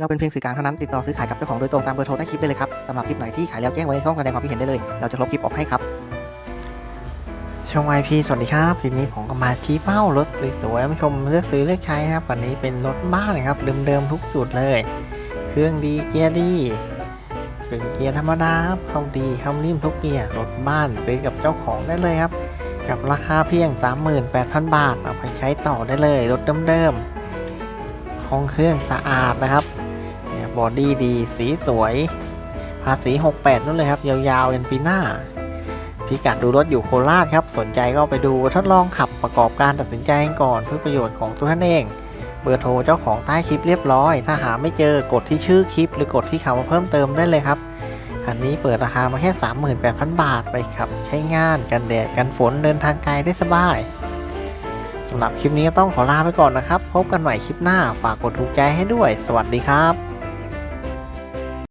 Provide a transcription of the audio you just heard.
เราเป็นเพียงสื่อกลางเท่านั้นติดต่อซื้อขายกับเจ้าของโดยตรงตามเบอร์โทรใต้คลิปได้เลยครับสำหรับคลิปไหนที่ขายแล้วแจ้งไว้ในช่องแสดงความคิดเห็นได้เลย เราจะลบคลิปออกให้ครับ ช่องไอพีสวัสดีครับคลิปนี้ผมก็มาชี้เป้ารถสวยๆมาชมเลือกซื้อเลือกใช้นะครับวันนี้เป็นรถบ้านนะครับเดิมๆทุกจุดเลย เครื่องดีเกียร์ดีเป็นเกียร์ธรรมดาครับเข้าดีเข้านิ่มทุกเกียร์รถบ้านซื้อกับเจ้าของได้เลยครับ กับราคาเพียง 38,000 บาทเอาไปใช้ต่อได้เลยรถเดิมๆห้องเครื่องสะอาดนะครับ บอดี้ดี สีสวย ภาษี 68นู่นเลยครับ ยาวๆยันปีหน้า พิกัดดูรถอยู่โคราชครับ สนใจก็ไปดูทดลองขับประกอบการตัดสินใจก่อนเพื่อประโยชน์ของตัวท่านเอง เบอร์โทรเจ้าของใต้คลิปเรียบร้อย ถ้าหาไม่เจอกดที่ชื่อคลิป หรือกดที่คำว่าเพิ่มเติมได้เลยครับคันนี้เปิดราคามาแค่ 38,000 บาทไปครับ ใช้งานกันแดดกันฝนเดินทางไกลได้สบายสำหรับคลิปนี้ก็ต้องขอลาไปก่อนนะครับ พบกันใหม่คลิปหน้า ฝากกดถูกใจให้ด้วย สวัสดีครับ